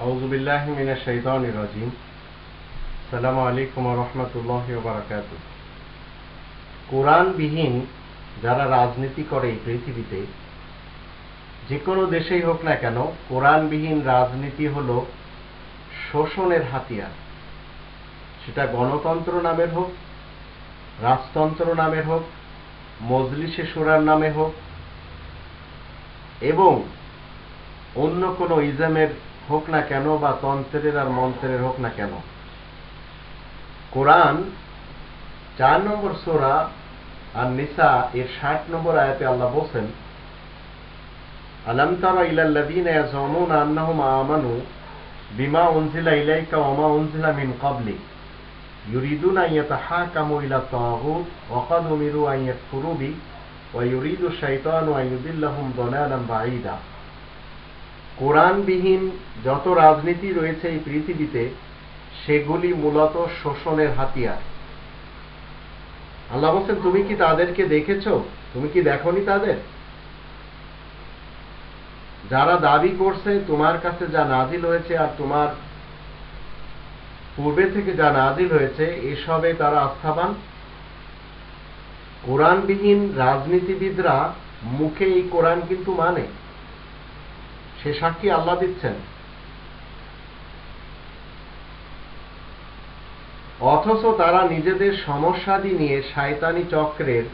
আউজুবিল্লাহ মিনা শৈতান রাজিম। সালামু আলাইকুম রহমতুল্লাহ বারাকাত কোরআনবিহীন যারা রাজনীতি করে এই পৃথিবীতে যে কোনো দেশেই হোক না কেন, কোরআনবিহীন রাজনীতি হলো শোষণের হাতিয়ার। সেটা গণতন্ত্র নামের হোক, রাজতন্ত্র নামের হোক, মজলিসে সুরার নামে হোক, এবং অন্য কোনো ইজামের হোক না কেন বা তন্ত্রের আর মন্ত্রের হোক না কেন। কোরআন চার নম্বর সোরা আর নিসা এর ষাট নম্বর আয়াতে আল্লাহ বলছেন, আলম আন্নাহুম আমানু বিমা উনজিলা ইলাইকা ওয়া মা উনজিলা মিন উমিরু আন ইয়াকফুরু বি ওয়া ইউরিদু শাইতানু আন ইউদিল্লাহুম বাঈদা। কোরআনবিহীন যত রাজনীতি রয়েছে এই পৃথিবীতে, সেগুলি মূলত শোষণের হাতিয়ার। আল্লাহ বলছেন, তুমি কি তাদেরকে দেখেছ? তুমি কি দেখনি তাদের? যারা দাবি করছে, তোমার কাছে যা নাজিল হয়েছে আর তোমার পূর্বে থেকে যা নাজিল হয়েছে, এসবে তারা আস্থাবান? কোরআনবিহীন রাজনীতিবিদরা মুখে এই কোরআন কিন্তু মানে। সে সাক্ষী আল্লাহ দিচ্ছেন। অথচ তারা নিজেদের সমস্যাদি নিয়ে শায়তানি চক্রের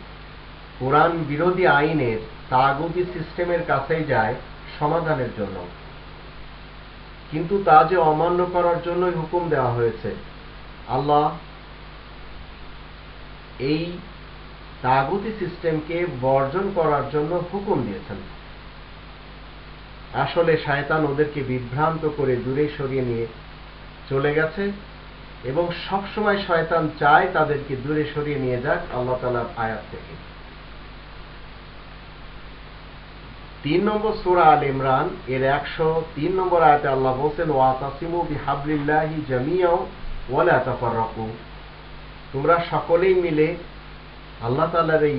কোরআন বিরোধী আইনের তাগুদি সিস্টেমের কাছেই যায় সমাধানের জন্য। কিন্তু তা যে অমান্য করার জন্যই হুকুম দেওয়া হয়েছে। আল্লাহ এই তাগুতি সিস্টেমকে বর্জন করার জন্য হুকুম দিয়েছেন। আসলে শায়তান ওদেরকে বিভ্রান্ত করে দূরে সরিয়ে নিয়ে চলে গেছে এবং সবসময় শয়তান চায় তাদেরকে দূরে সরিয়ে নিয়ে যাক আল্লাহ তালার আয়াত থেকে। তিন নম্বর সুরা আল ইমরান, এর একশো তিন নম্বর আয়াতে আল্লাহ বলছেন ওয়াতাসিমু বিহাবলিল্লাহি জামিয়াও ওয়ালা তাফাররাকু। তোমরা সকলেই মিলে আল্লাহ তালার এই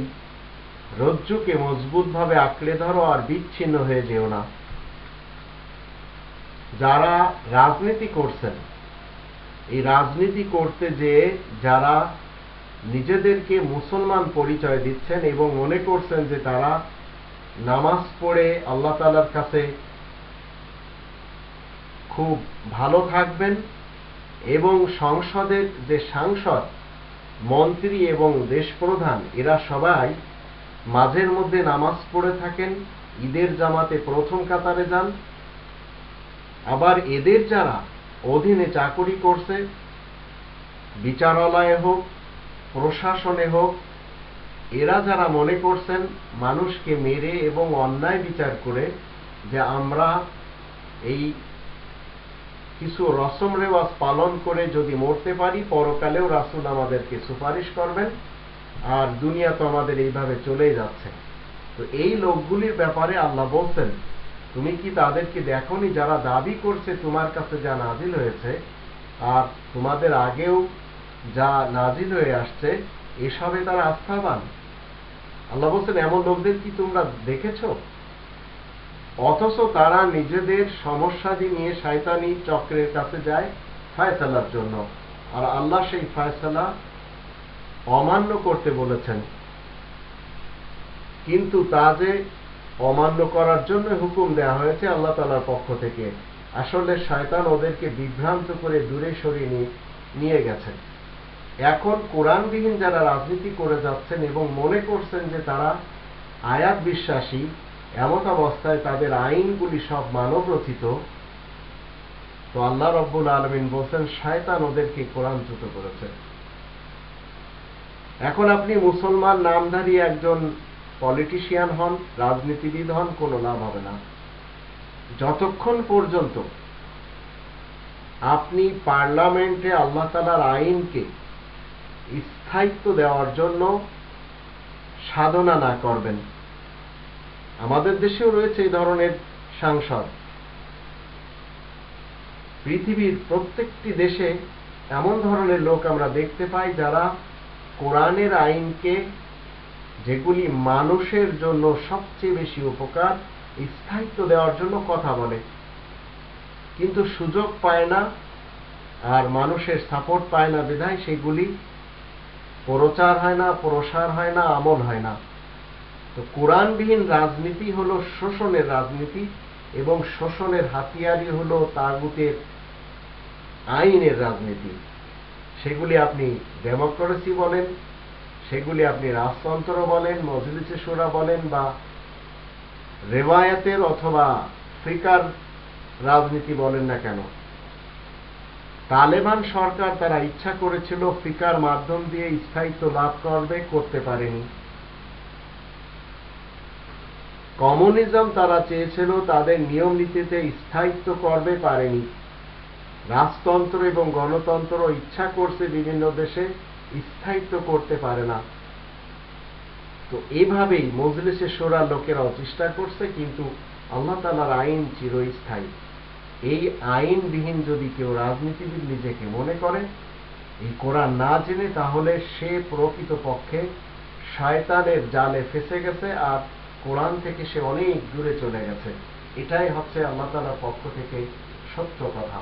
রজ্জুকে মজবুতভাবে আঁকড়ে ধরো আর বিচ্ছিন্ন হয়ে যেও না। যারা রাজনীতি করছেন, এই রাজনীতি করতে যে যারা নিজেদেরকে মুসলমান পরিচয় দিচ্ছেন এবং মনে করছেন যে তারা নামাজ পড়ে আল্লাহ তালার কাছে খুব ভালো থাকবেন এবং সংসদের যে সাংসদ, মন্ত্রী এবং দেশ প্রধান এরা সবাই মাঝের মধ্যে নামাজ পড়ে থাকেন, ঈদের জামাতে প্রথম কাতারে যান। আবার এদের যারা অধীনে চাকুরি করছে, বিচারালয়ে হোক, প্রশাসনে হোক, এরা যারা মনে করছেন মানুষকে মেরে এবং অন্যায় বিচার করে যে আমরা এই কিছু রসম রেওয়াজ পালন করে যদি মরতে পারি, পরকালেও রাসুল আমাদেরকে সুপারিশ করবেন, আর দুনিয়া তো আমাদের এইভাবে চলেই যাচ্ছে। তো এই লোকগুলির ব্যাপারে আল্লাহ বলছেন তুমি কি তাদেরকে দেখনি যারা দাবি করছে তোমার কাছে যা নাজিল হয়েছে? আর তোমাদের আগেও যা নাজিল হয়ে আসছে, এসবে তারা আস্থাবান। আল্লাহ বলছেন, এমন লোকদের কি তোমরা দেখেছ? অথচ তারা নিজেদের সমস্যাদি নিয়ে শয়তানি চক্রের কাছে যায় ফায়সালার জন্য। আর আল্লাহ সেই ফায়সালা অমান্য করতে বলেছেন। কিন্তু তা যে অমান্য করার জন্য হুকুম দেওয়া হয়েছে আল্লাহ তালার পক্ষ থেকে। আসলে শয়তান ওদেরকে বিভ্রান্ত করে দূরে সরিয়ে নিয়ে গেছেন এখন কোরআনবিহীন যারা রাজনীতি করে যাচ্ছেন এবং মনে করছেন যে তারা আয়াত বিশ্বাসী এমন অবস্থায় তাদের আইনগুলি সব মানব রচিত তো আল্লাহ রব্বুল আলমিন বলছেন, শয়তান ওদেরকে কোরআনচ্যুত করেছে। এখন আপনি মুসলমান নামধারী একজন পলিটিশিয়ান হন, রাজনীতিবিদ হন, কোনো লাভ হবে না। যতক্ষণ পর্যন্ত আপনি পার্লামেন্টে আল্লাহ তালার আইনকে স্থায়িত্ব দেওয়ার জন্য সাধনা না করবেন, আমাদের দেশেও রয়েছে এই ধরনের সাংসদ। পৃথিবীর প্রত্যেকটি দেশে এমন ধরনের লোক আমরা দেখতে পাই যারা কোরআনের আইনকে যেগুলি মানুষের জন্য সবচেয়ে বেশি উপকার, স্থায়িত্ব দেওয়ার জন্য কথা বলে। কিন্তু সুযোগ পায় না আর মানুষের সাপোর্ট পায় না বিধায় সেগুলি প্রচার হয় না, প্রসার হয় না, আমল হয় না। তো কোরআনবিহীন রাজনীতি হলো শোষণের রাজনীতি এবং শোষণের হাতিয়ারই হলো তাগুতের আইনের রাজনীতি। সেগুলি আপনি ডেমোক্রেসি বলেন সেগুলি আপনি রাজতন্ত্র বলেন মজলিসে সুরা বলেন বা রেওয়ায়াতের অথবা ফিকার রাজনীতি বলেন না কেন। তালেবান সরকার তারা ইচ্ছা করেছিল ফিকার মাধ্যম দিয়ে স্থায়িত্ব লাভ করবে, করতে পারেনি। কমিউনিজম তারা চেয়েছিল তাদের নিয়ম নীতিতে স্থায়িত্ব করবে, পারেনি। রাজতন্ত্র এবং গণতন্ত্র ইচ্ছা করছে বিভিন্ন দেশে। স্থায়িত্ব করতে পারে না। তো এভাবেই মজলিসে সোরা লোকেরাও চেষ্টা করছে, কিন্তু আল্লাহ তালার আইন চিরস্থায়ী। এই আইনবিহীন যদি কেউ রাজনীতিবিদ নিজেকে মনে করে, এই কোরআন না জেনে, তাহলে সে প্রকৃত পক্ষে শয়তানের জালে ফেসে গেছে আর কোরআন থেকে সে অনেক দূরে চলে গেছে। এটাই হচ্ছে আল্লাহ তালার পক্ষ থেকে সত্য কথা।